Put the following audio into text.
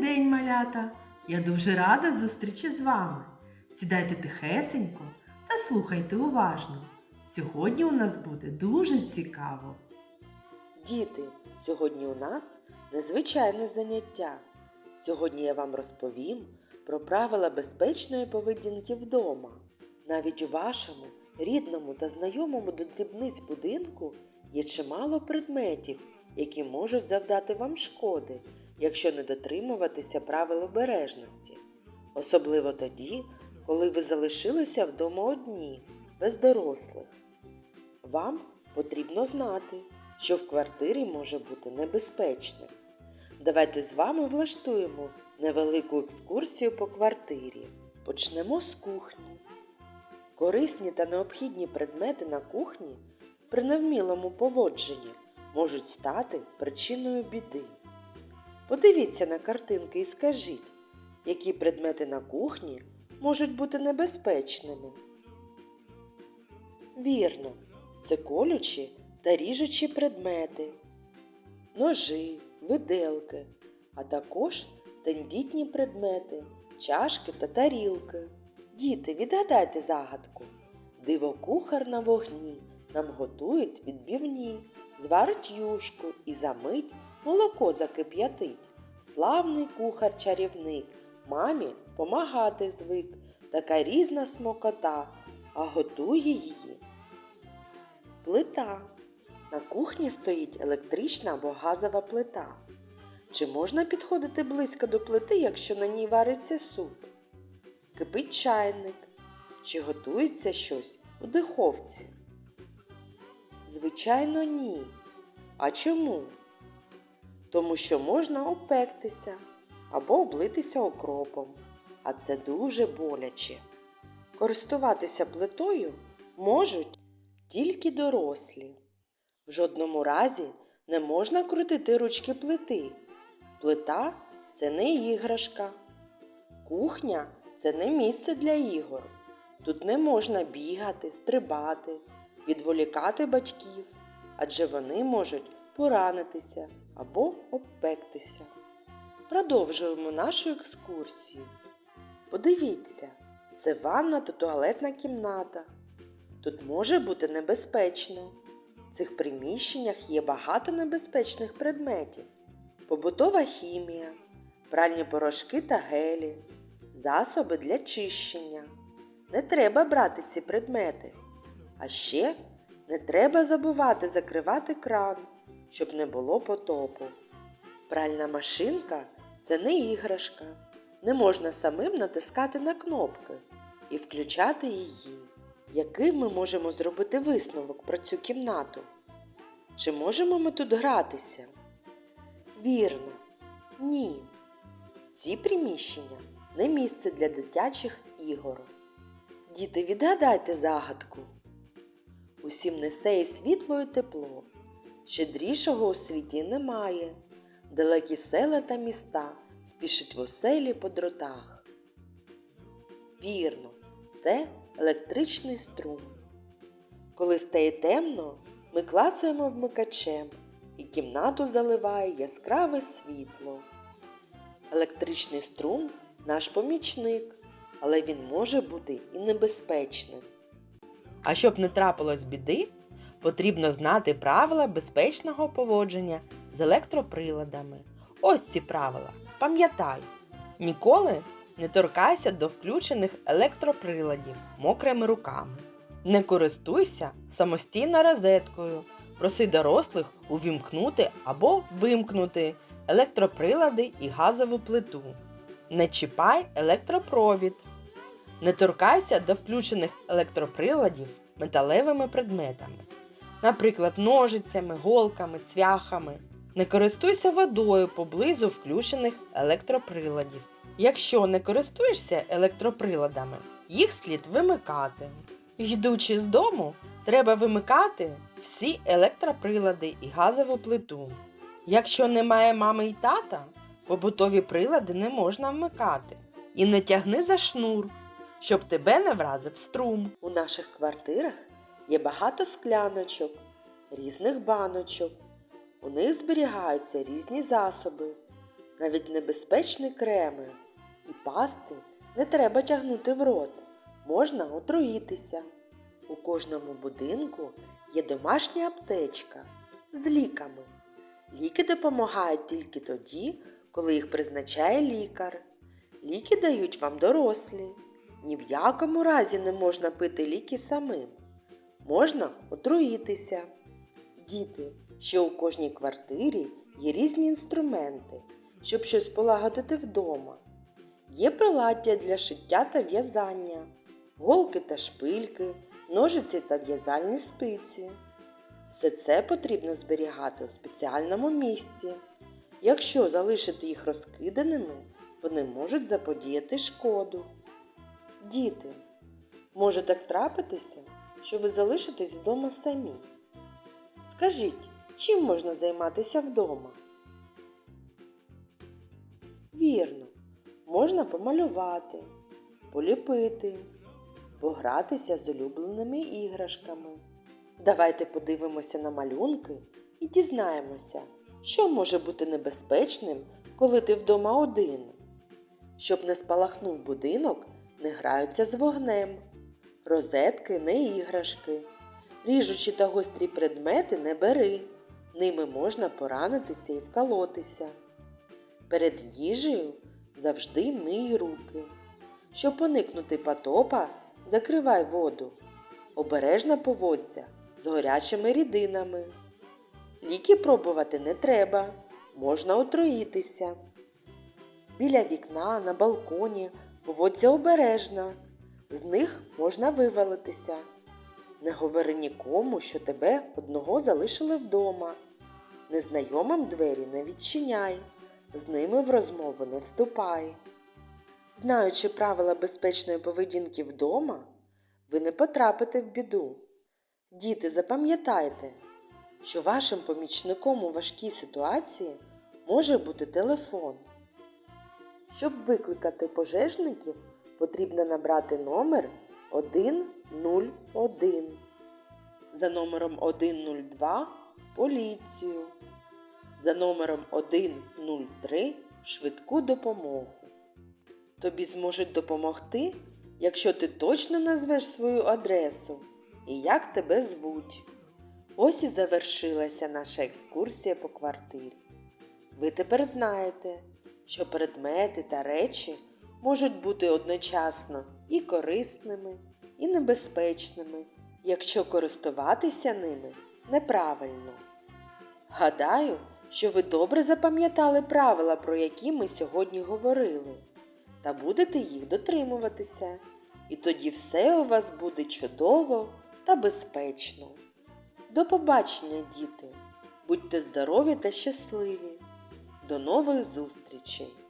день, малята! Я дуже рада зустрічі з вами. Сідайте тихесенько та слухайте уважно. Сьогодні у нас буде дуже цікаво. Діти, сьогодні у нас незвичайне заняття. Сьогодні я вам розповім про правила безпечної поведінки вдома. Навіть у вашому рідному та знайомому до дрібниць будинку є чимало предметів, які можуть завдати вам шкоди, якщо не дотримуватися правил обережності. Особливо тоді, коли ви залишилися вдома одні, без дорослих. Вам потрібно знати, що в квартирі може бути небезпечним. Давайте з вами влаштуємо невелику екскурсію по квартирі. Почнемо з кухні. Корисні та необхідні предмети на кухні при невмілому поводженні можуть стати причиною біди. Подивіться на картинки і скажіть, які предмети на кухні можуть бути небезпечними. Вірно, це колючі та ріжучі предмети, ножи, виделки, а також тендітні предмети, чашки та тарілки. Діти, відгадайте загадку. Диво-кухар на вогні нам готують відбівні, зварить юшку і за мить молоко закип'ятить. Славний кухар-чарівник, мамі помагати звик, така різна смокота, а готує її Плита. На кухні стоїть електрична або газова плита. Чи можна підходити близько до плити, якщо на ній вариться суп? Кипить чайник. Чи готується щось у духовці? Звичайно, ні. А чому? Тому що можна опектися або облитися окропом, а це дуже боляче. Користуватися плитою можуть тільки дорослі. В жодному разі не можна крутити ручки плити. Плита це не іграшка. Кухня це не місце для ігор. Тут не можна бігати, стрибати, відволікати батьків, адже вони можуть поранитися або обпектися. Продовжуємо нашу екскурсію. Подивіться, це ванна та туалетна кімната. Тут може бути небезпечно. В цих приміщеннях є багато небезпечних предметів: побутова хімія, пральні порошки та гелі, засоби для чищення. Не треба брати ці предмети. А ще не треба забувати закривати кран, щоб не було потопу. Пральна машинка це не іграшка. Не можна самим натискати на кнопки і включати її. Який ми можемо зробити висновок про цю кімнату? Чи можемо ми тут гратися? Вірно, ні. Ці приміщення не місце для дитячих ігор. Діти, відгадайте загадку. Усім несе і світло і тепло. Щедрішого у світі немає. Далекі села та міста спішать в оселі по дротах. Вірно, це електричний струм. Коли стає темно, ми клацаємо вмикачем і кімнату заливає яскраве світло. Електричний струм наш помічник, але він може бути і небезпечним. А щоб не трапилось біди, потрібно знати правила безпечного поводження з електроприладами. Ось ці правила. Пам'ятай, ніколи не торкайся до включених електроприладів мокрими руками. Не користуйся самостійно розеткою. Проси дорослих увімкнути або вимкнути електроприлади і газову плиту. Не чіпай електропровід. Не торкайся до включених електроприладів металевими предметами, наприклад, ножицями, голками, цвяхами. Не користуйся водою поблизу включених електроприладів. Якщо не користуєшся електроприладами, їх слід вимикати. Йдучи з дому, треба вимикати всі електроприлади і газову плиту. Якщо немає мами і тата, побутові прилади не можна вмикати. І не тягни за шнур, щоб тебе не вразив струм. У наших квартирах є багато скляночок, різних баночок. У них зберігаються різні засоби. навіть небезпечні креми і пасти не треба тягнути в рот, можна отруїтися. У кожному будинку є домашня аптечка з ліками. Ліки допомагають тільки тоді, коли їх призначає лікар. Ліки дають вам дорослі. Ні в якому разі не можна пити ліки самим. Можна отруїтися. Діти, що у кожній квартирі є різні інструменти, щоб щось полагодити вдома. Є приладдя для шиття та в'язання, голки та шпильки, ножиці та в'язальні спиці. Все це потрібно зберігати у спеціальному місці. Якщо залишити їх розкиданими, вони можуть заподіяти шкоду. Діти, може так трапитися, що ви залишитесь вдома самі. Скажіть, чим можна займатися вдома? Вірно, можна помалювати, поліпити, погратися з улюбленими іграшками. Давайте подивимося на малюнки і дізнаємося, що може бути небезпечним, коли ти вдома один. Щоб не спалахнув будинок, не граються з вогнем, розетки не іграшки. Ріжучі та гострі предмети не бери, ними можна поранитися і вколотися. Перед їжею завжди мий руки. Щоб уникнути потопа, закривай воду. Обережно поводься з гарячими рідинами. Ліки пробувати не треба, можна отруїтися. Біля вікна, на балконі поводься обережно, з них можна вивалитися. Не говори нікому, що тебе одного залишили вдома. Незнайомим двері не відчиняй, з ними в розмову не вступай. Знаючи правила безпечної поведінки вдома, ви не потрапите в біду. Діти, запам'ятайте, що вашим помічником у важкій ситуації може бути телефон. Щоб викликати пожежників, потрібно набрати номер 101. За номером 102 поліцію. За номером 103 швидку допомогу. Тобі зможуть допомогти, якщо ти точно назвеш свою адресу і як тебе звуть. Ось і завершилася наша екскурсія по квартирі. Ви тепер знаєте, що предмети та речі можуть бути одночасно і корисними, і небезпечними, якщо користуватися ними неправильно. Гадаю, що ви добре запам'ятали правила, про які ми сьогодні говорили, та будете їх дотримуватися, і тоді все у вас буде чудово та безпечно. До побачення, діти! Будьте здорові та щасливі! До нових зустрічей!